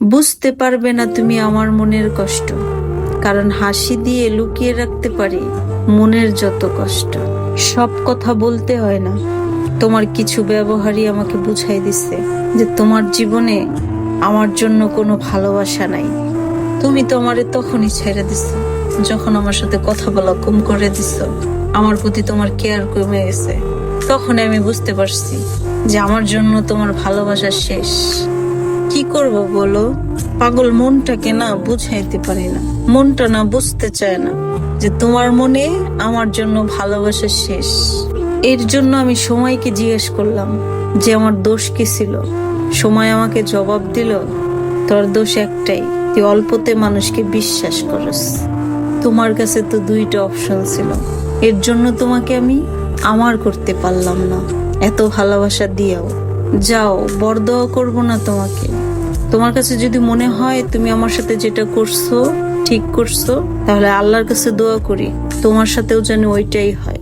বুঝতে পারবে না তুমি আমার মনের কষ্ট। কারণ হাসি দিয়ে লুকিয়ে রাখতে পারি মনের যত কষ্ট। সব কথা বলতে হয় না। তোমার কিছু ব্যবহারই আমাকে বুঝাই দিচ্ছে যে তোমার জীবনে আমার জন্য কোনো ভালোবাসা নাই। তুমি তো আমারে তখনই ছেড়ে দিছো, যখন আমার সাথে কথা বলা কম করে দিছো। আমার প্রতি তোমার কেয়ার কমে গেছে। তখন আমি বুঝতে পারছি যে আমার জন্য তোমার ভালোবাসা শেষ। কি করব বলো? পাগল মনটাকে না বুঝাইতে পারি না। মনটা না বুঝতে চায় না যে তোমার মনে আমার জন্য ভালোবাসা শেষ। এর জন্য আমি সময়কে জিজ্ঞেস করলাম যে আমার দোষ কি ছিল? সময় আমাকে জবাব দিল, তোর দোষ একটাই, তুই অল্পতে মানুষকে বিশ্বাস করস। তোমার কাছে তো দুইটা অপশন ছিল। এর জন্য তোমাকে আমি আমার করতে পারলাম না। এত ভালোবাসা দিয়েও। যাও বরদোয়া করব না তোমাকে। তোমার কাছে যদি মনে হয় তুমি আমার সাথে যেটা করছ, ঠিক করছ, তাহলে আল্লাহর কাছে দোয়া করি, তোমার সাথেও যেন ওইটাই হয়।